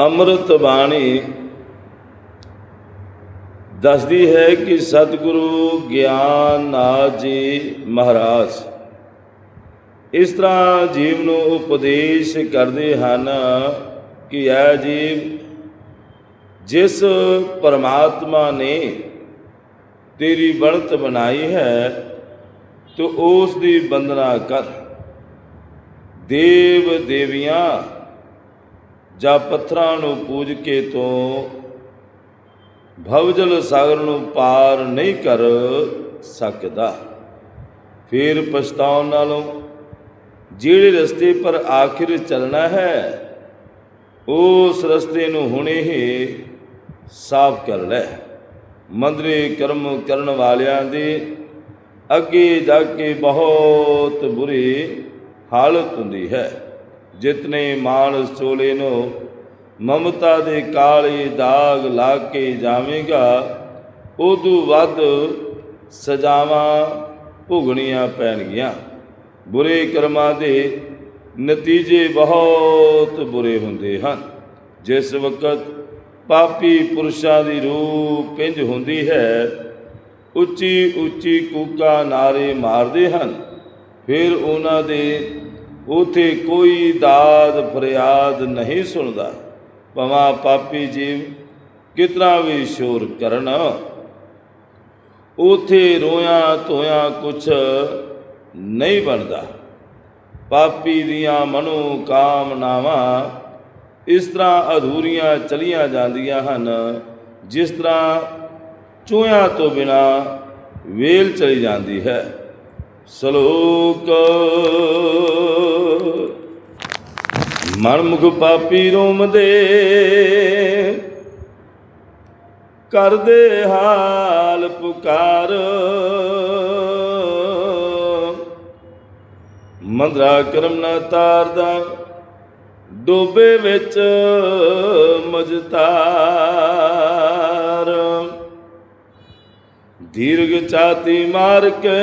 ਅੰਮ੍ਰਿਤ ਬਾਣੀ ਦੱਸਦੀ ਹੈ ਕਿ ਸਤਿਗੁਰੂ ਗਿਆਨ ਨਾਥ ਜੀ ਮਹਾਰਾਜ ਇਸ ਤਰ੍ਹਾਂ ਜੀਵ ਨੂੰ ਉਪਦੇਸ਼ ਕਰਦੇ ਹਨ ਕਿ ਇਹ ਜੀਵ ਜਿਸ ਪਰਮਾਤਮਾ ਨੇ ਤੇਰੀ ਬਣਤ ਬਣਾਈ ਹੈ, ਤੂੰ ਉਸ ਦੀ ਬੰਦਨਾ ਕਰ। ਦੇਵ ਦੇਵੀਆਂ ਜਾਂ ਪੱਥਰਾਂ ਨੂੰ ਪੂਜ ਕੇ ਤੋਂ ਭਵਜਲ ਸਾਗਰ ਨੂੰ ਪਾਰ ਨਹੀਂ ਕਰ ਸਕਦਾ। ਫਿਰ ਪਛਤਾਉਣ ਨਾਲੋਂ ਜਿਹੜੇ ਰਸਤੇ ਪਰ ਆਖਿਰ ਚੱਲਣਾ ਹੈ, ਉਸ ਰਸਤੇ ਨੂੰ ਹੁਣੇ ਹੀ ਸਾਫ਼ ਕਰ ਲੈ। ਮੰਦਰੇ ਕਰਮ ਕਰਨ ਵਾਲਿਆਂ ਦੇ ਅੱਗੇ ਜਾ ਕੇ ਬਹੁਤ ਬੁਰੀ ਹਾਲਤ ਹੁੰਦੀ ਹੈ। ਜਿਤਨੇ ਮਾਨਸ ਚੋਲੇ ਨੂੰ, ਮਮਤਾ ਦੇ ਕਾਲੇ ਦਾਗ ਲਾ ਕੇ ਜਾਵੇਗਾ ਉਦੋਂ ਵੱਧ ਸਜ਼ਾਵਾਂ ਭੁਗਣੀਆਂ ਪੈਣਗੀਆਂ। ਬੁਰੇ ਕਰਮਾਂ ਦੇ ਨਤੀਜੇ ਬਹੁਤ ਬੁਰੇ ਹੁੰਦੇ ਹਨ। ਜਿਸ ਵਕਤ ਪਾਪੀ ਪੁਰਸ਼ਾਂ ਦੀ ਰੂਹ ਪਿੰਜ ਹੁੰਦੀ ਹੈ ਉੱਚੀ ਉੱਚੀ ਕੂਕਾ ਨਾਰੇ ਮਾਰਦੇ ਹਨ। ਫਿਰ ਉਹਨਾਂ ਦੇ ਉਥੇ ਕੋਈ ਦਾਦ ਫਰਿਆਦ ਨਹੀਂ ਸੁਣਦਾ। ਭਵਾ ਪਾਪੀ ਜੀਵ, ਕਿਤਨਾ ਵੀ ਸ਼ੋਰ ਕਰਨ। ਉਥੇ ਰੋਇਆ ਧੋਇਆ ਕੁਛ ਨਹੀਂ ਬਣਦਾ। ਪਾਪੀ ਦੀਆਂ ਮਨੋ ਕਾਮਨਾਵਾਂ ਇਸ ਤਰ੍ਹਾਂ ਅਧੂਰੀਆਂ ਚਲੀਆਂ ਜਾਂਦੀਆਂ ਹਨ, ਜਿਸ ਤਰ੍ਹਾਂ ਚੂਹਿਆਂ ਤੋਂ ਬਿਨਾ ਵੇਲ ਚਲੀ ਜਾਂਦੀ ਹੈ। ਸ਼ਲੋਕ। ਮਨਮੁਖ ਪਾਪੀ ਰੋਮਦੇ, ਕਰਦੇ ਹਾਲ ਪੁਕਾਰ। ਮੰਦਰਾ ਕਰਮ ਨਾ ਤਾਰਦਾ, ਡੋਬੇ ਵਿੱਚ ਮਜਤਾਰ। ਦੀਰਘ ਚਾਤੀ ਮਾਰ ਕੇ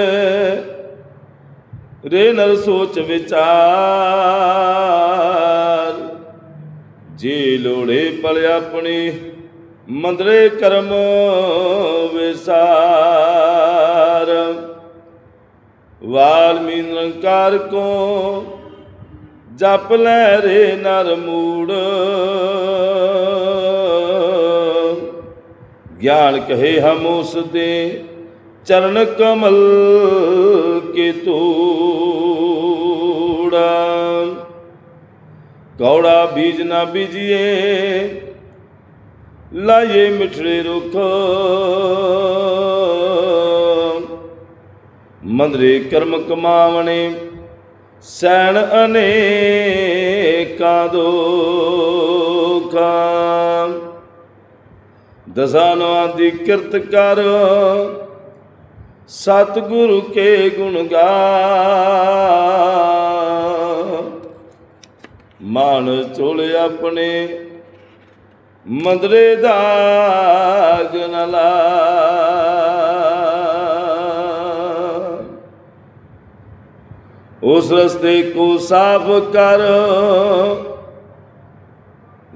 ਰੇ ਨਰ ਸੋਚ ਵਿਚਾਰ। ਜੇ ਲੋੜੇ ਪਲ ਆਪਣੀ, ਮੰਦਰੇ ਕਰਮ ਵਿਸਾਰ। ਵਾਲਮੀਨ ਨਿਰੰਕਾਰ ਕੋ ਜਪ ਲੈ ਰੇ ਨਰ ਮੂੜ। ਗਿਆਨ ਕਹੇ ਹਮ ਉਸ ਦੇ ਚਰਨ ਕਮਲ ਕੇ ਤੂੜਾ। ਕੌੜਾ ਬੀਜ ਨਾ ਬੀਜੀਏ ਲਾਏ ਮਿਠੜੇ ਰੁੱਖ। ਮੰਦਰੇ ਕਰਮ ਕਮਾਵਣੇ, ਸੈਣ ਅਨੇਕਾਂ ਦੋਖਾਂ। ਦਸਾਂ ਨਵਾਂ ਦੀ ਕਿਰਤ ਕਰ ਸਤਿਗੁਰੂ ਕੇ ਗੁਣ ਗਾ। ਮਾਨ ਚੋਲੇ ਆਪਣੇ ਮੰਦਰੇ ਦਾਗ ਨ ਲਾ ਉਸ ਰਸਤੇ ਕੋ ਸਾਫ਼ ਕਰ,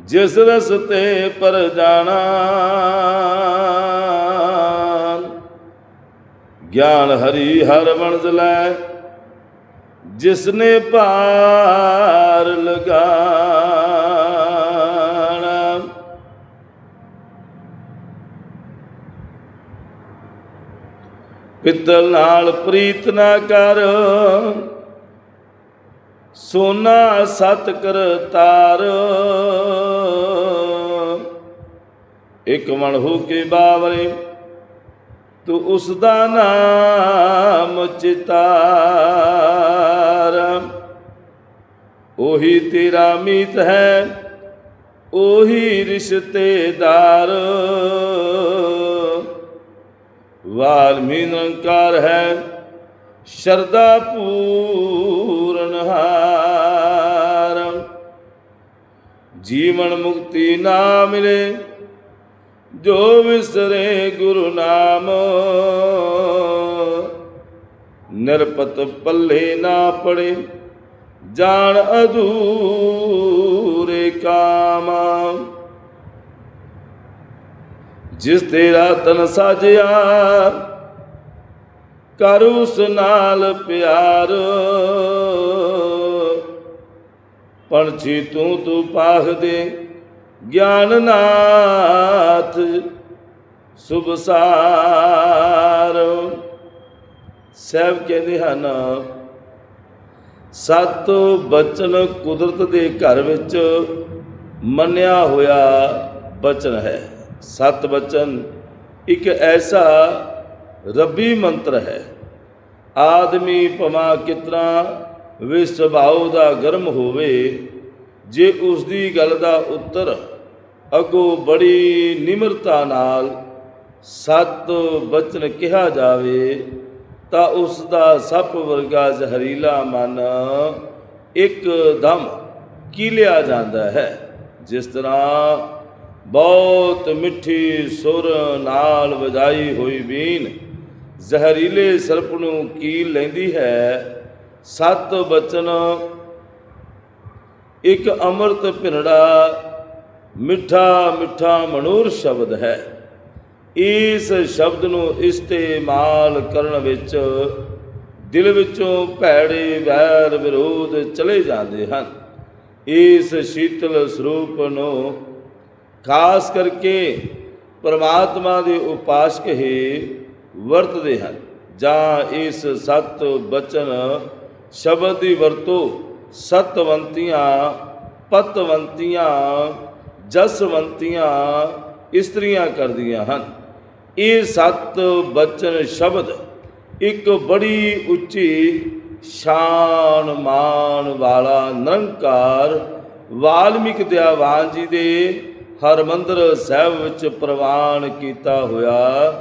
ਜਿਸ ਰਸਤੇ ਪਰ ਜਾਣਾ। ਗਿਆਨ ਹਰੀ ਹਰ ਵਣਜ ਲੈ ਜਿਸ ਨੇ ਪਾਰ ਲਗਾਣਾ। ਪਿੱਤਲ ਨਾਲ ਪ੍ਰੀਤ ਨਾ ਕਰ, ਸੋਨਾ ਸਤ ਕਰ ਤਾਰ। ਇਕ ਮਣ ਹੋ ਕੇ ਬਾਵਰੇ ਤੂੰ ਉਸ ਦਾ ਨਾਮ ਚਿਤਾਰ। ਉਹੀ ਤੇਰਾ ਮੀਤ ਹੈ, ਉਹੀ ਰਿਸ਼ਤੇਦਾਰ। ਵਾਲਮੀ ਨਿਰੰਕਾਰ ਹੈ ਸ਼ਰਦਾ ਪੂਰਨ ਹਾਰ। ਜੀਵਨ ਮੁਕਤੀ ਨਾ ਮਿਲੇ ਜੋ ਵਿਸਰੇ ਗੁਰੂ ਨਾਮ। ਨਿਰਪਤ ਪੱਲੇ ਨਾ ਪੜੇ, ਜਾਣ ਅਧੂਰੇ ਕਾਮ। ਜਿਸ ਤੇਰਾ ਤਨ ਸਾਜਿਆ, ਕਰ ਉਸ ਨਾਲ ਪਿਆਰ। ਪੰਛੀ ਤੂੰ ਤੂੰ ਪਾਖ ਦੇ ਗਿਆਨਨਾਥ ਸੁਭਸਾਰ ਸਹਿਬ ਕਹਿੰਦੇ ਹਨ, ਸਤ ਬਚਨ ਕੁਦਰਤ ਦੇ ਘਰ ਵਿੱਚ ਮੰਨਿਆ ਹੋਇਆ ਬਚਨ ਹੈ। ਸਤ ਬਚਨ ਇੱਕ ਐਸਾ ਰੱਬੀ ਮੰਤਰ ਹੈ, ਆਦਮੀ ਭਮਾ ਕਿਤਨਾ ਵੀ ਸੁਭਾਉ ਦਾ ਗਰਮ ਹੋਵੇ, ਜੇ ਉਸ ਦੀ ਗੱਲ ਦਾ ਉੱਤਰ ਅਗੋ ਬੜੀ ਨਿਮਰਤਾ ਨਾਲ ਸਤ ਬਚਨ ਕਿਹਾ ਜਾਵੇ, ਤਾਂ ਉਸ ਦਾ ਸੱਪ ਵਰਗਾ ਜ਼ਹਿਰੀਲਾ ਮਨ ਇੱਕਦਮ ਕੀਲਿਆ ਜਾਂਦਾ ਹੈ, ਜਿਸ ਤਰ੍ਹਾਂ ਬਹੁਤ ਮਿੱਠੀ ਸੁਰ ਨਾਲ ਵਜਾਈ ਹੋਈ ਬੀਨ ਜ਼ਹਿਰੀਲੇ ਸਰਪ ਨੂੰ ਕੀਲ ਲੈਂਦੀ ਹੈ। ਸਤ ਬਚਨ ਇੱਕ ਅੰਮ੍ਰਿਤ ਭਿੰਡਾ ਮਿੱਠਾ ਮਿੱਠਾ ਮਨੂਰ ਸ਼ਬਦ ਹੈ। ਇਸ ਸ਼ਬਦ ਨੂੰ ਇਸਤੇਮਾਲ ਕਰਨ ਵਿੱਚ ਦਿਲ ਵਿੱਚੋਂ ਭੈੜੇ ਵੈਰ ਵਿਰੋਧ ਚਲੇ ਜਾਂਦੇ ਹਨ। ਇਸ ਸ਼ੀਤਲ ਸਰੂਪ ਨੂੰ ਖਾਸ ਕਰਕੇ ਪਰਮਾਤਮਾ ਦੇ ਉਪਾਸਕ ਹੀ ਵਰਤਦੇ ਹਨ। ਜਾਂ ਇਸ ਸਤ ਬਚਨ ਸ਼ਬਦ ਦੀ ਵਰਤੋਂ ਸਤਵੰਤੀਆਂ, ਪਤਵੰਤੀਆਂ ਜਸਵੰਤੀਆਂ ਇਸਤਰੀਆਂ ਕਰਦੀਆਂ ਹਨ। ਇਹ ਸਤ ਬਚਨ ਸ਼ਬਦ ਇੱਕ ਬੜੀ ਉੱਚੀ ਸ਼ਾਨ ਮਾਨ ਵਾਲਾ ਨਿਰੰਕਾਰ ਵਾਲਮੀਕ ਦਿਆਵਾਨ ਜੀ ਦੇ ਹਰਮੰਦਰ ਸਾਹਿਬ ਵਿੱਚ ਪ੍ਰਵਾਨ ਕੀਤਾ ਹੋਇਆ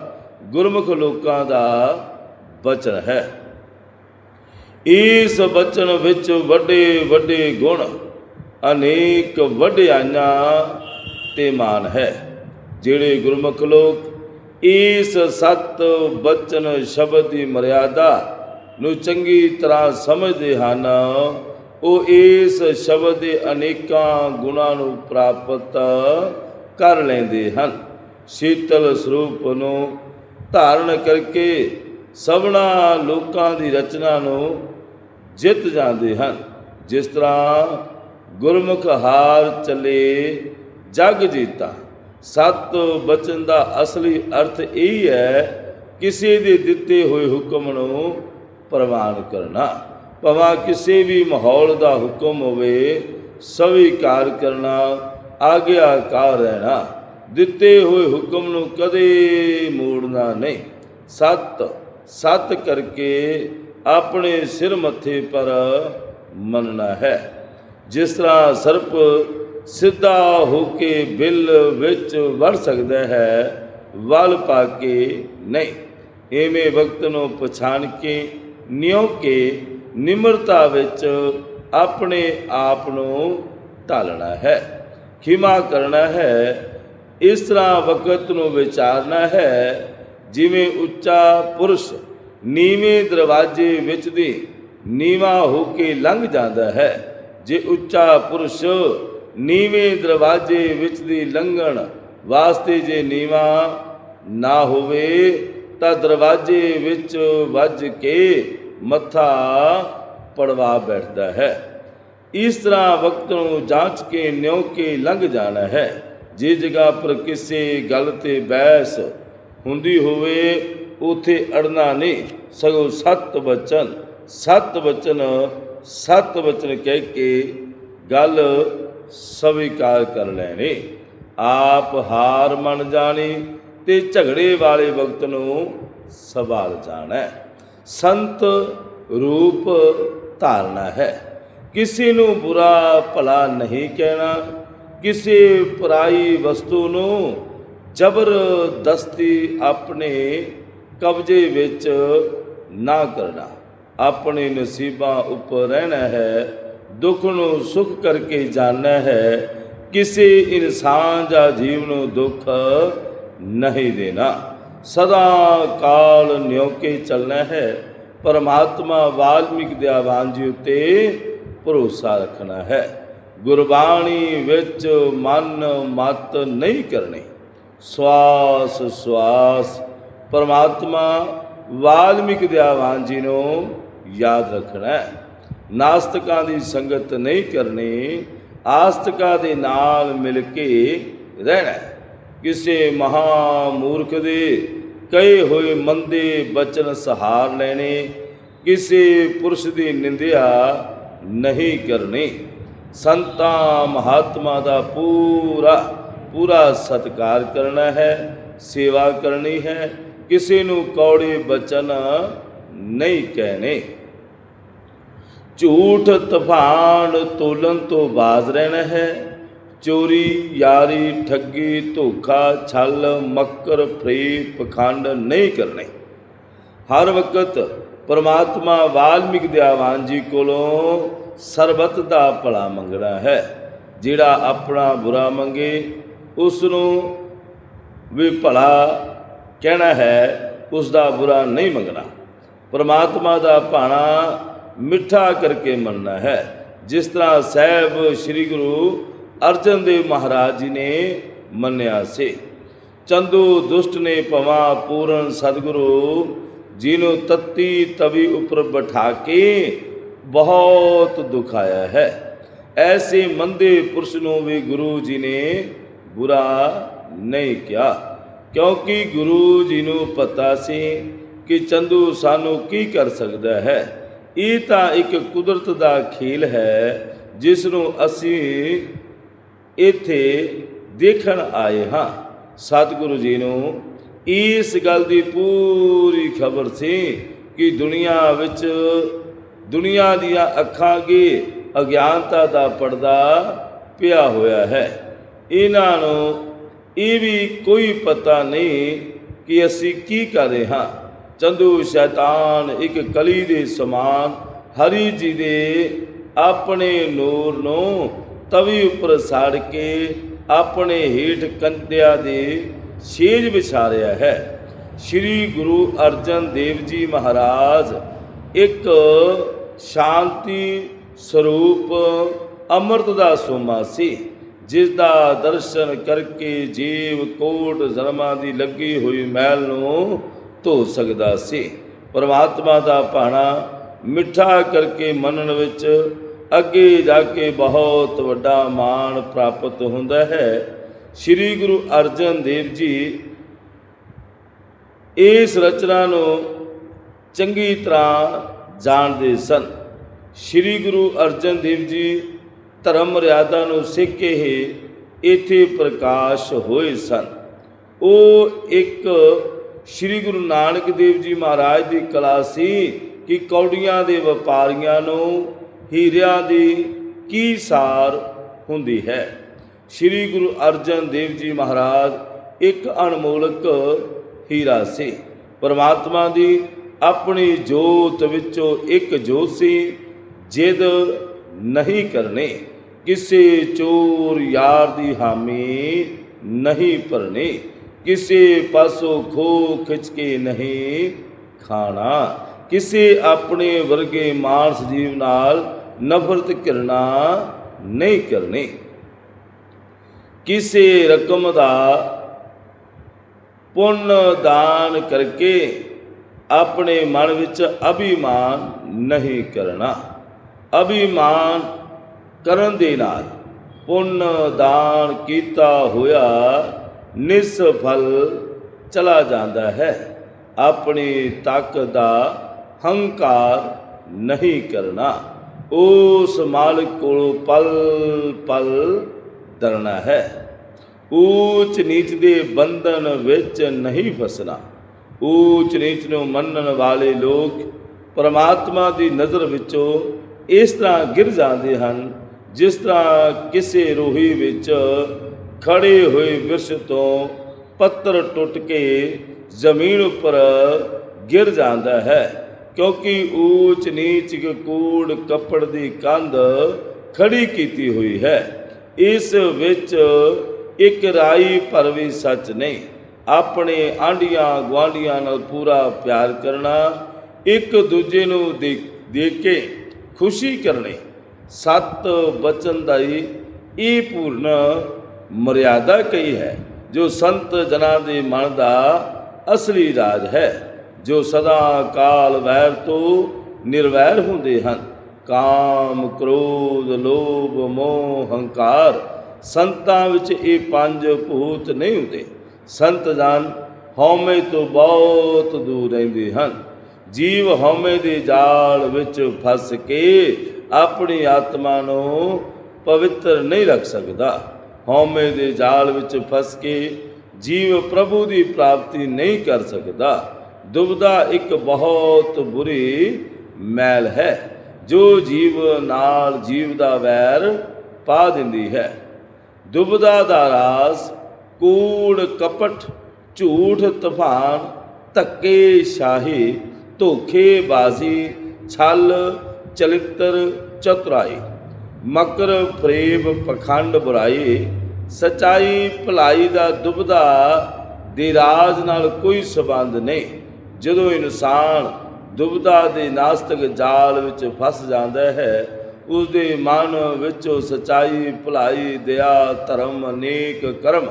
ਗੁਰਮੁਖ ਲੋਕਾਂ ਦਾ ਬਚਨ ਹੈ। ਇਸ ਬਚਨ ਵਿੱਚ ਵੱਡੇ ਵੱਡੇ ਗੁਣ ਅਨੇਕ ਵਡਿਆਈਆਂ ਤੇ ਮਾਨ ਹੈ। ਜਿਹੜੇ ਗੁਰਮੁਖ ਲੋਕ ਇਸ ਸਤ ਬਚਨ ਸ਼ਬਦ ਦੀ ਮਰਿਆਦਾ ਨੂੰ ਚੰਗੀ ਤਰ੍ਹਾਂ ਸਮਝਦੇ ਹਨ, ਉਹ ਇਸ ਸ਼ਬਦ ਦੇ ਅਨੇਕਾਂ ਗੁਣਾਂ ਨੂੰ ਪ੍ਰਾਪਤ ਕਰ ਲੈਂਦੇ ਹਨ। ਸ਼ੀਤਲ ਸਰੂਪ ਨੂੰ ਧਾਰਨ ਕਰਕੇ ਸਭਨਾ ਲੋਕਾਂ ਦੀ ਰਚਨਾ ਨੂੰ ਜਿੱਤ ਜਾਂਦੇ ਹਨ। ਜਿਸ ਤਰ੍ਹਾਂ ਗੁਰਮੁਖ ਹਾਰ ਚਲੇ, ਜਗ ਜੀਤਾ। ਸਤ ਬਚਨ ਦਾ ਅਸਲੀ ਅਰਥ ਇਹ ਹੈ, ਕਿਸੇ ਦੇ ਦਿੱਤੇ ਹੋਏ ਹੁਕਮ ਨੂੰ ਪ੍ਰਵਾਨ ਕਰਨਾ। ਭਾਵੇਂ ਕਿਸੇ ਵੀ ਮਾਹੌਲ ਦਾ ਹੁਕਮ ਹੋਵੇ ਸਵੀਕਾਰ ਕਰਨਾ, ਆਗਿਆਕਾਰ ਰਹਿਣਾ। ਦਿੱਤੇ ਹੋਏ ਹੁਕਮ ਨੂੰ ਕਦੇ ਮੋੜਨਾ ਨਹੀਂ। ਸਤ ਸਤ ਕਰਕੇ ਆਪਣੇ ਸਿਰ ਮੱਥੇ ਪਰ ਮੰਨਣਾ ਹੈ। ਜਿਸ ਤਰ੍ਹਾਂ ਸਰਪ ਸਿੱਧਾ ਹੋ ਕੇ ਬਿੱਲ ਵਿੱਚ ਵੜ ਸਕਦਾ ਹੈ, ਵਲ ਪਾ ਕੇ ਨਹੀਂ। ਐਵੇਂ ਵਕਤ ਨੂੰ ਪਛਾਣ ਕੇ, ਨਿਉ ਕੇ, ਨਿਮਰਤਾ ਵਿੱਚ ਆਪਣੇ ਆਪ ਨੂੰ ਢਾਲਣਾ ਹੈ। ਖਿਮਾ ਕਰਨਾ ਹੈ, ਇਸ ਤਰ੍ਹਾਂ ਵਕਤ ਨੂੰ ਵਿਚਾਰਨਾ ਹੈ, ਜਿਵੇਂ ਉੱਚਾ ਪੁਰਸ਼ ਨੀਵੇਂ ਦਰਵਾਜ਼ੇ ਵਿੱਚ ਦੀ ਨੀਵਾ ਹੋ ਕੇ ਲੰਘ ਜਾਂਦਾ ਹੈ। ਜੇ ਉੱਚਾ ਪੁਰਸ਼ ਨੀਵੇਂ ਦਰਵਾਜ਼ੇ ਵਿੱਚ ਦੀ ਲੰਘਣ ਵਾਸਤੇ ਜੇ ਨੀਵਾ ਨਾ ਹੋਵੇ ਤਾਂ ਦਰਵਾਜ਼ੇ ਵਿੱਚ ਵੱਜ ਕੇ ਮੱਥਾ ਪੜਵਾ ਬੈਠਦਾ ਹੈ। ਇਸ ਤਰ੍ਹਾਂ ਵਕਤ ਨੂੰ ਜਾਂਚ ਕੇ ਨਿਉ ਕੇ ਲੰਘ ਜਾਣਾ ਹੈ। ਜੇ ਜਗ੍ਹਾ ਪਰ ਕਿਸੇ ਗੱਲ ਤੇ ਬਹਿਸ ਹੁੰਦੀ ਹੋਵੇ, ਉਥੇ ਅੜਨਾ ਨਹੀਂ। ਸਗੋਂ ਸਤ ਬਚਨ ਸਤ ਬਚਨ ਸਤ ਵਚਨ ਕਹਿ ਕੇ ਗੱਲ ਸਵੀਕਾਰ ਕਰ ਲੈਣੇ। ਆਪ ਹਾਰ ਮੰਨ ਜਾਣੀ ਤੇ ਝਗੜੇ ਵਾਲੇ ਵਕਤ ਨੂੰ ਸਵਾਲ ਜਾਣਾ ਸੰਤ ਰੂਪ ਧਾਰਨਾ ਹੈ। ਕਿਸੇ ਨੂੰ ਬੁਰਾ ਭਲਾ ਨਹੀਂ ਕਹਿਣਾ। ਕਿਸੇ ਪਰਾਈ ਵਸਤੂ ਨੂੰ ਜ਼ਬਰਦਸਤੀ ਆਪਣੇ ਕਬਜ਼ੇ ਵਿੱਚ ਨਾ ਕਰਨਾ। ਆਪਣੇ ਨਸੀਬਾਂ ਉੱਪਰ ਰਹਿਣਾ ਹੈ, ਦੁੱਖ ਨੂੰ ਸੁਖ ਕਰਕੇ ਜਾਣਨਾ ਹੈ। ਕਿਸੇ ਇਨਸਾਨ ਜਾਂ ਜੀਵ ਨੂੰ ਦੁੱਖ ਨਹੀਂ ਦੇਣਾ। ਸਦਾ ਕਾਲ ਨਿਉਕੇ ਚੱਲਣਾ ਹੈ। ਪਰਮਾਤਮਾ ਵਾਲਮੀਕ ਦਿਆਵਾਨ ਜੀ ਉਤੇ ਭਰੋਸਾ ਰੱਖਣਾ ਹੈ। ਗੁਰਬਾਣੀ ਵਿੱਚ ਮਨ ਮਤ ਨਹੀਂ ਕਰਨੀ। ਸਵਾਸ ਸਵਾਸ ਪਰਮਾਤਮਾ ਵਾਲਮੀਕ ਦਿਆਵਾਨ ਜੀ ਨੂੰ ਯਾਦ ਰੱਖਣਾ ਨਾਸਤਕਾਂ ਦੀ ਸੰਗਤ ਨਹੀਂ ਕਰਨੀ, ਆਸਤਕਾਂ ਦੇ ਨਾਲ ਮਿਲ ਕੇ ਰਹਿਣਾ ਕਿਸੇ ਮਹਾ ਮੂਰਖ ਦੇ ਕਹੇ ਹੋਏ ਮੰਦੇ ਬਚਨ ਸਹਾਰ ਲੈਣੇ, ਕਿਸੇ ਪੁਰਸ਼ ਦੀ ਨਿੰਦਿਆ ਨਹੀਂ ਕਰਨੀ। ਸੰਤਾਂ ਮਹਾਤਮਾ ਦਾ ਪੂਰਾ ਪੂਰਾ ਸਤਿਕਾਰ ਕਰਨਾ ਹੈ, ਸੇਵਾ ਕਰਨੀ ਹੈ। ਕਿਸੇ ਨੂੰ ਕੌੜੇ ਬਚਨ ਨਹੀਂ ਕਹਿਣੇ। ਝੂਠ ਤੂਫਾਨ ਤੋਲਨ ਤੋਂ ਬਾਜ਼ ਰਹਿਣਾ ਹੈ। ਚੋਰੀ, ਯਾਰੀ, ਠੱਗੀ, ਧੋਖਾ, ਛਲ, ਮੱਕਰ, ਫਰੇਬ, ਪਖੰਡ ਨਹੀਂ ਕਰਨੇ। ਹਰ ਵਕਤ ਪਰਮਾਤਮਾ ਵਾਲਮੀਕ ਦਿਆਵਾਨ ਜੀ ਕੋਲੋਂ ਸਰਬਤ ਦਾ ਭਲਾ ਮੰਗਣਾ ਹੈ। ਜਿਹੜਾ ਆਪਣਾ ਬੁਰਾ ਮੰਗੇ ਉਸ ਨੂੰ ਵੀ ਭਲਾ ਕਹਿਣਾ ਹੈ ਉਸ ਦਾ ਬੁਰਾ ਨਹੀਂ ਮੰਗਣਾ। ਪਰਮਾਤਮਾ ਦਾ ਭਾਣਾ ਮਿੱਠਾ ਕਰਕੇ ਮੰਨਣਾ ਹੈ। ਜਿਸ ਤਰ੍ਹਾਂ ਸਹਿਬ ਸ੍ਰੀ ਗੁਰੂ ਅਰਜਨ ਦੇਵ ਮਹਾਰਾਜ ਜੀ ਨੇ ਮੰਨਿਆ ਸੀ। ਚੰਦੂ ਦੁਸ਼ਟ ਨੇ ਭਵਾ ਪੂਰਨ ਸਤਿਗੁਰੂ ਜੀ ਨੂੰ ਤਤੀ ਤਵੀ ਉੱਪਰ ਬਿਠਾ ਕੇ ਬਹੁਤ ਦੁਖਾਇਆ ਹੈ। ਐਸੇ ਮੰਦੇ ਪੁਰਸ਼ ਨੂੰ ਵੀ ਗੁਰੂ ਜੀ ਨੇ ਬੁਰਾ ਨਹੀਂ ਕਿਹਾ। ਕਿਉਂਕਿ ਗੁਰੂ ਜੀ ਨੂੰ ਪਤਾ ਸੀ ਕਿ ਚੰਦੂ ਸਾਨੂੰ ਕੀ ਕਰ ਸਕਦਾ ਹੈ। ਇਹ ਤਾਂ ਇੱਕ ਕੁਦਰਤ ਦਾ ਖੇਲ ਹੈ ਜਿਸ ਨੂੰ ਅਸੀਂ ਇੱਥੇ ਦੇਖਣ ਆਏ ਹਾਂ। ਸਤਿਗੁਰੂ ਜੀ ਨੂੰ ਇਸ ਗੱਲ ਦੀ ਪੂਰੀ ਖਬਰ ਸੀ ਕਿ ਦੁਨੀਆ ਵਿੱਚ ਦੁਨੀਆ ਦੀਆਂ ਅੱਖਾਂ ਅੱਗੇ ਅਗਿਆਨਤਾ ਦਾ ਪਰਦਾ ਪਿਆ ਹੋਇਆ ਹੈ। ਇਹਨਾਂ ਨੂੰ ਇਹ ਵੀ ਕੋਈ ਪਤਾ ਨਹੀਂ ਕਿ ਅਸੀਂ ਕੀ ਕਰ ਰਹੇ ਹਾਂ। ਚੰਦੂ ਸ਼ੈਤਾਨ ਇੱਕ ਕਲੀ ਦੇ ਸਮਾਨ, ਹਰੀ ਜੀ ਦੇ ਆਪਣੇ ਨੂਰ ਨੂੰ ਤਵੀ ਉੱਪਰ ਸਾੜ ਕੇ ਆਪਣੇ ਹੀਠ ਕੰਧਿਆ ਦੇ ਛੇਜ ਵਿਛਾ ਰਿਹਾ ਹੈ। ਸ੍ਰੀ ਗੁਰੂ ਅਰਜਨ ਦੇਵ ਜੀ ਮਹਾਰਾਜ ਇੱਕ ਸ਼ਾਂਤੀ ਸਰੂਪ ਅੰਮ੍ਰਿਤ ਦਾ ਸੋਮਾ ਸੀ, ਜਿਸ ਦਾ ਦਰਸ਼ਨ ਕਰਕੇ ਜੀਵ ਕੋਟ ਜਨਮਾਂ ਦੀ ਲੱਗੀ ਹੋਈ ਮੈਲ ਨੂੰ ਧੋ ਸਕਦਾ ਸੀ। ਪਰਮਾਤਮਾ ਦਾ ਭਾਣਾ ਮਿੱਠਾ ਕਰਕੇ ਮੰਨਣ ਵਿੱਚ ਅੱਗੇ ਜਾ ਕੇ ਬਹੁਤ ਵੱਡਾ ਮਾਣ ਪ੍ਰਾਪਤ ਹੁੰਦਾ ਹੈ। ਸ੍ਰੀ ਗੁਰੂ ਅਰਜਨ ਦੇਵ ਜੀ ਇਸ ਰਚਨਾ ਨੂੰ ਚੰਗੀ ਤਰ੍ਹਾਂ ਜਾਣਦੇ ਸਨ। ਸ੍ਰੀ ਗੁਰੂ ਅਰਜਨ ਦੇਵ ਜੀ ਧਰਮ ਮਰਿਆਦਾ ਨੂੰ ਸਿੱਖ ਕੇ ਹੀ ਇੱਥੇ ਪ੍ਰਕਾਸ਼ ਹੋਏ ਸਨ। ਉਹ ਇੱਕ ਸ੍ਰੀ ਗੁਰੂ ਨਾਨਕ ਦੇਵ ਜੀ ਮਹਾਰਾਜ ਦੀ ਕਲਾ ਸੀ ਕਿ ਕੌਡੀਆਂ ਦੇ ਵਪਾਰੀਆਂ ਨੂੰ ਹੀਰਿਆਂ ਦੀ ਕੀ ਸਾਰ ਹੁੰਦੀ ਹੈ। ਸ੍ਰੀ ਗੁਰੂ ਅਰਜਨ ਦੇਵ ਜੀ ਮਹਾਰਾਜ ਇੱਕ ਅਣਮੋਲਕ ਹੀਰਾ ਸੀ। ਪਰਮਾਤਮਾ ਦੀ ਆਪਣੀ ਜੋਤ ਵਿੱਚੋਂ ਇੱਕ ਜੋਤ ਸੀ, ਜਿਦ ਨਹੀਂ ਕਰਨੇ, ਕਿਸੇ ਚੋਰ ਯਾਰ ਦੀ ਹਾਮੀ ਨਹੀਂ ਭਰਨੀ। ਕਿਸੇ ਪਾਸੋਂ ਖੋ ਖਿੱਚ ਕੇ ਨਹੀਂ ਖਾਣਾ। ਕਿਸੇ ਆਪਣੇ ਵਰਗੇ ਮਾਨਸ ਜੀਵ ਨਾਲ ਨਫ਼ਰਤ ਕਰਨਾ ਨਹੀਂ ਕਰਨੀ। ਕਿਸੇ ਰਕਮ ਦਾ ਪੁੰਨ ਦਾਨ ਕਰਕੇ ਆਪਣੇ ਮਨ ਵਿੱਚ ਅਭਿਮਾਨ ਨਹੀਂ ਕਰਨਾ। ਅਭਿਮਾਨ ਕਰਨ ਦੇ ਨਾਲ ਪੁੰਨ ਦਾਨ ਕੀਤਾ ਹੋਇਆ ਨਿਸਫਲ ਚਲਾ ਜਾਂਦਾ ਹੈ। ਆਪਣੀ ਤਾਕਤ ਦਾ ਹੰਕਾਰ ਨਹੀਂ ਕਰਨਾ। ਉਸ ਮਾਲਕ ਕੋਲੋਂ ਪਲ ਪਲ ਡਰਨਾ ਹੈ। ਊਚ ਨੀਚ ਦੇ ਬੰਧਨ ਵਿੱਚ ਨਹੀਂ ਫਸਣਾ। ਊਚ ਨੀਚ ਨੂੰ ਮੰਨਣ ਵਾਲੇ ਲੋਕ ਪਰਮਾਤਮਾ ਦੀ ਨਜ਼ਰ ਵਿੱਚੋਂ ਇਸ ਤਰ੍ਹਾਂ ਗਿਰ ਜਾਂਦੇ ਹਨ, ਜਿਸ ਤਰ੍ਹਾਂ ਕਿਸੇ ਰੋਹੀ ਵਿੱਚ ਖੜੇ ਹੋਏ ਵਿਰਸ਼ ਤੋਂ ਪੱਤਰ ਟੁੱਟ ਕੇ ਜ਼ਮੀਨ ਉੱਪਰ ਗਿਰ ਜਾਂਦਾ ਹੈ, ਕਿਉਂਕਿ ਊਚ ਨੀਚ ਕੂੜ ਕੱਪੜ ਦੀ ਕੰਧ ਖੜੀ ਕੀਤੀ ਹੋਈ ਹੈ। ਇਸ ਵਿੱਚ ਇੱਕ ਰਾਈ ਪਰ ਵੀ ਸੱਚ ਨਹੀਂ, ਆਪਣੇ ਆਂਡੀਆਂ ਗਵਾਂਡੀਆਂ ਨਾਲ ਪੂਰਾ ਪਿਆਰ ਕਰਨਾ, ਇੱਕ ਦੂਜੇ ਨੂੰ ਦੇ ਦੇਖ ਕੇ ਖੁਸ਼ੀ ਕਰਨੀ, ਸਤ ਬਚਨ ਦਾਈ ਇਹ ਪੂਰਨ ਮਰਿਆਦਾ ਕਹੀ ਹੈ, ਜੋ ਸੰਤ ਜਨਾਂ ਦੇ ਮਨ ਦਾ ਅਸਲੀ ਰਾਜ ਹੈ, ਜੋ ਸਦਾ ਕਾਲ ਵੈਰ ਤੋਂ ਨਿਰਵੈਰ ਹੁੰਦੇ ਹਨ। ਕਾਮ, ਕ੍ਰੋਧ, ਲੋਭ, ਮੋਹ, ਹੰਕਾਰ, ਸੰਤਾਂ ਵਿੱਚ ਇਹ ਪੰਜ ਭੂਤ ਨਹੀਂ ਹੁੰਦੇ। ਸੰਤ ਜਨ ਹਉਮੈ ਤੋਂ ਬਹੁਤ ਦੂਰ ਰਹਿੰਦੇ ਹਨ। ਜੀਵ ਹਉਮੈ ਦੇ ਜਾਲ ਵਿੱਚ ਫਸ ਕੇ ਆਪਣੀ ਆਤਮਾ ਨੂੰ ਪਵਿੱਤਰ ਨਹੀਂ ਰੱਖ ਸਕਦਾ। ਹਉਮੈ ਦੇ ਜਾਲ ਵਿੱਚ ਫਸ ਕੇ ਜੀਵ ਪ੍ਰਭੂ ਦੀ ਪ੍ਰਾਪਤੀ ਨਹੀਂ ਕਰ ਸਕਦਾ। ਦੁਬਦਾ ਇੱਕ ਬਹੁਤ ਬੁਰੀ ਮੈਲ ਹੈ, ਜੋ ਜੀਵ ਨਾਲ ਜੀਵ ਦਾ ਵੈਰ ਪਾ ਦਿੰਦੀ ਹੈ। ਦੁਬਦਾ ਦਾ ਰਾਸ ਕੂੜ, ਕਪਟ, ਝੂਠ, ਤੂਫਾਨ, ਧੱਕੇ, ਸ਼ਾਹੀ ਧੋਖੇ ਛਲ, ਚਲਿੱਤਰ, ਚਤੁਰਾਈ। ਮਕਰ ਪ੍ਰੇਮ ਪਖੰਡ ਬੁਰਾਈ, ਸਚਾਈ ਭਲਾਈ ਦਾ ਦੁਬਦਾ ਦੇ ਰਾਜ ਨਾਲ ਕੋਈ ਸਬੰਧ ਨਹੀਂ। ਜਦੋਂ ਇਨਸਾਨ ਦੁਬਦਾ ਦੇ ਨਾਸਤਕ ਜਾਲ ਵਿੱਚ ਫਸ ਜਾਂਦਾ ਹੈ ਉਸ ਦੇ ਮਨ ਵਿੱਚੋਂ ਸਚਾਈ ਭਲਾਈ, ਦਇਆ, ਧਰਮ ਅਨੇਕ ਕਰਮ,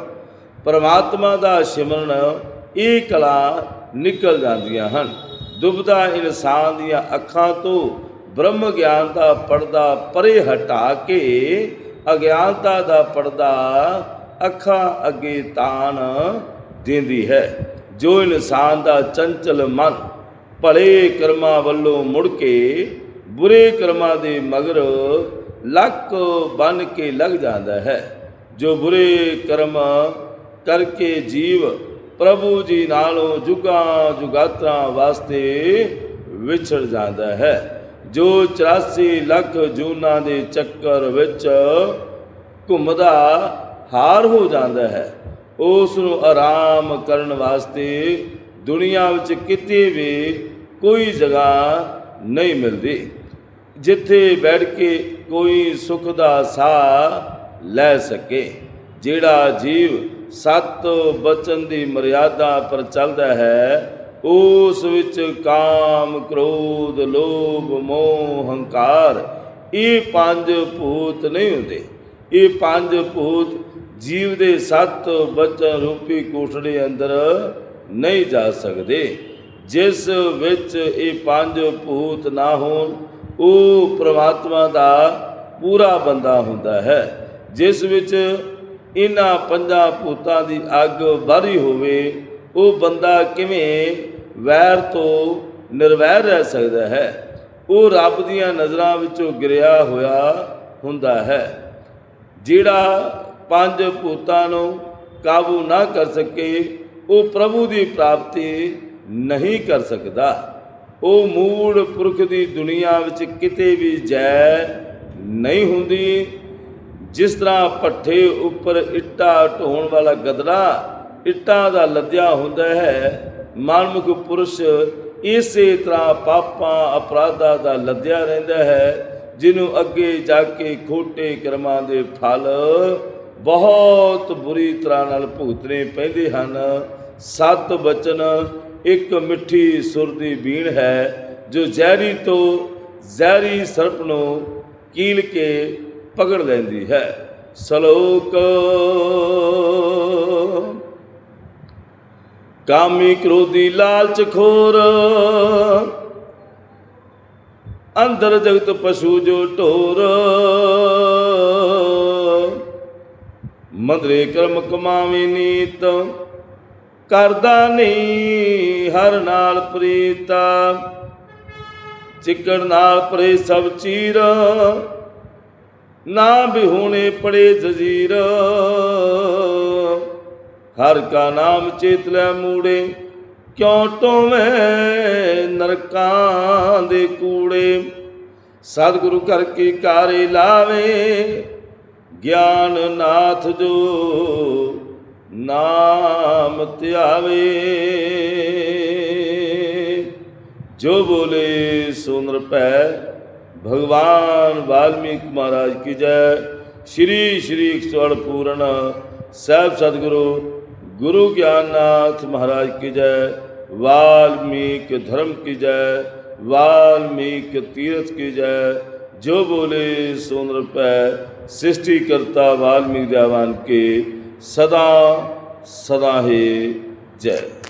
ਪਰਮਾਤਮਾ ਦਾ ਸਿਮਰਨ ਇਹ ਕਲਾ ਨਿਕਲ ਜਾਂਦੀਆਂ ਹਨ। ਦੁਬਦਾ ਇਨਸਾਨ ਦੀਆਂ ਅੱਖਾਂ ਤੋਂ ਬ੍ਰਹਮ ਗਿਆਨ ਦਾ ਪਰਦਾ ਪਰੇ ਹਟਾ ਕੇ ਅਗਿਆਨਤਾ ਦਾ ਪਰਦਾ ਅੱਖਾਂ ਅੱਗੇ ਤਾਣ ਦਿੰਦੀ ਹੈ। ਜੋ ਇਨਸਾਨ ਦਾ ਚੰਚਲ ਮਨ ਭਲੇ ਕਰਮਾਂ ਵੱਲੋਂ ਮੁੜ ਕੇ ਬੁਰੇ ਕਰਮਾਂ ਦੇ ਮਗਰ ਲੱਕ ਬਨ ਕੇ ਲੱਗ ਜਾਂਦਾ ਹੈ। ਜੋ ਬੁਰੇ ਕਰਮ ਕਰਕੇ ਜੀਵ ਪ੍ਰਭੂ ਜੀ ਨਾਲੋਂ ਜੁਗਾਂ ਜੁਗਾਤਰਾਂ ਵਾਸਤੇ ਵਿਛੜ ਜਾਂਦਾ ਹੈ। ਜੋ 84 ਲੱਖ ਜੂਨਾਂ ਦੇ ਚੱਕਰ ਵਿੱਚ ਘੁੰਮਦਾ ਹਾਰ ਹੋ ਜਾਂਦਾ ਹੈ ਉਸ ਨੂੰ ਆਰਾਮ ਕਰਨ ਵਾਸਤੇ ਦੁਨੀਆ ਵਿੱਚ ਕਿਤੇ ਵੀ ਕੋਈ ਜਗ੍ਹਾ ਨਹੀਂ ਮਿਲਦੀ, ਜਿੱਥੇ ਬੈਠ ਕੇ ਕੋਈ ਸੁਖ ਦਾ ਸਾਹ ਲੈ ਸਕੇ, ਜਿਹੜਾ ਜੀਵ ਸਤ ਬਚਨ ਦੀ ਮਰਿਆਦਾ ਪਰ ਚੱਲਦਾ ਹੈ ਉਸ ਵਿੱਚ ਕਾਮ, ਕ੍ਰੋਧ, ਲੋਭ, ਮੋਹ, ਹੰਕਾਰ, ਇਹ ਪੰਜ ਭੂਤ ਨਹੀਂ ਹੁੰਦੇ। ਇਹ ਪੰਜ ਭੂਤ ਜੀਵ ਦੇ ਸੱਤ ਬਚਨ ਰੂਪੀ ਕੋਠੜੇ ਅੰਦਰ ਨਹੀਂ ਜਾ ਸਕਦੇ। ਜਿਸ ਵਿੱਚ ਇਹ ਪੰਜ ਭੂਤ ਨਾ ਹੋਣ, ਉਹ ਪ੍ਰਮਾਤਮਾ ਦਾ ਪੂਰਾ ਬੰਦਾ ਹੁੰਦਾ ਹੈ। ਜਿਸ ਵਿੱਚ ਇਹਨਾਂ ਪੰਜਾਂ ਭੂਤਾਂ ਦੀ ਅੱਗ ਬਾਰੀ ਹੋਵੇ, ਉਹ ਬੰਦਾ ਕਿਵੇਂ ਵੈਰ ਤੋਂ ਨਿਰਵੈਰ ਰਹਿ ਸਕਦਾ ਹੈ। ਉਹ ਰੱਬ ਦੀਆਂ ਨਜ਼ਰਾਂ ਵਿੱਚੋਂ ਗਿਰਿਆ ਹੋਇਆ ਹੁੰਦਾ ਹੈ, ਜਿਹੜਾ ਪੰਜ ਭੂਤਾਂ ਨੂੰ ਕਾਬੂ ਨਾ ਕਰ ਸਕੇ, ਉਹ ਪ੍ਰਭੂ ਦੀ ਪ੍ਰਾਪਤੀ ਨਹੀਂ ਕਰ ਸਕਦਾ। ਉਹ ਮੂੜ ਪੁਰਖ ਦੀ ਦੁਨੀਆ ਵਿੱਚ ਕਿਤੇ ਵੀ ਜੈ ਨਹੀਂ ਹੁੰਦੀ, ਜਿਸ ਤਰ੍ਹਾਂ ਪੱਠੇ ਉੱਪਰ ਇੱਟਾ ਢੋਣ ਵਾਲਾ ਗਦਰਾ ਇੱਟਾਂ ਦਾ ਲੱਦਿਆ ਹੁੰਦਾ ਹੈ ਮਨਮੁਖ ਪੁਰਸ਼ ਇਸੇ ਤਰ੍ਹਾਂ ਪਾਪਾਂ ਅਪਰਾਧਾਂ ਦਾ ਲੱਦਿਆ ਰਹਿੰਦਾ ਹੈ, ਜਿਹਨੂੰ ਅੱਗੇ ਜਾ ਕੇ ਖੋਟੇ ਕਰਮਾਂ ਦੇ ਫਲ ਬਹੁਤ ਬੁਰੀ ਤਰ੍ਹਾਂ ਨਾਲ ਭੁਗਤਣੇ ਪੈਂਦੇ ਹਨ। ਸਤ ਬਚਨ, ਇੱਕ ਮਿੱਠੀ ਸੁਰ ਦੀ ਬੀਣ ਹੈ, ਜੋ ਜ਼ਹਿਰੀ ਤੋਂ ਜ਼ਹਿਰੀ ਸਰਪ ਨੂੰ ਕੀਲ ਕੇ ਪਕੜ ਲੈਂਦੀ ਹੈ। ਸ਼ਲੋਕ ਕਾਮੀ ਕ੍ਰੋਧੀ ਲਾਲਚ ਖੋਰ। ਅੰਦਰ ਜਗਤ ਪਸ਼ੂ ਜੋ ਢੋਰ। ਮੰਦਰੇ ਕਰਮ ਕਮਾਵੇ ਨੀਤ। ਕਰਦਾ ਨਹੀਂ ਹਰ ਨਾਲ ਪ੍ਰੀਤਾ। ਚਿੱਕੜ ਨਾਲ ਪਰੇ ਸਭ ਚੀਰ। ਨਾ ਬਿਹੂਣੇ ਪੜੇ ਜਜ਼ੀਰ। ਹਰ ਕਾ ਨਾਮ ਚੇਤ ਲੈ ਮੂੜੇ, ਕਿਉ ਟੋਵੇਂ ਨਰਕਾਂ ਦੇ ਕੂੜੇ? ਸਤਿਗੁਰੂ ਕਰ ਕੀ ਕਾਰੇ ਲਾਵੇ ਗਿਆਨ ਨਾਥ ਜੋ ਨਾਮ ਧਿਆਵੇ। ਜੋ ਬੋਲੇ ਸੁਨਰ ਪੈ ਭਗਵਾਨ ਵਾਲਮੀਕ ਮਹਾਰਾਜ ਕੀ ਜੈ। ਸ਼੍ਰੀ ਸ਼੍ਰੀ 108 ਪੂਰਨ ਸਾਹਿਬ ਸਤਿਗੁਰੂ गुरु ज्ञाननाथ महाराज की जय, वाल्मीकि धर्म की जय, वाल्मीकि तीर्थ की जय। जो बोले सोनर पै, सृष्टिकर्ता वाल्मीकि जवान के, सदा सदा ही जय।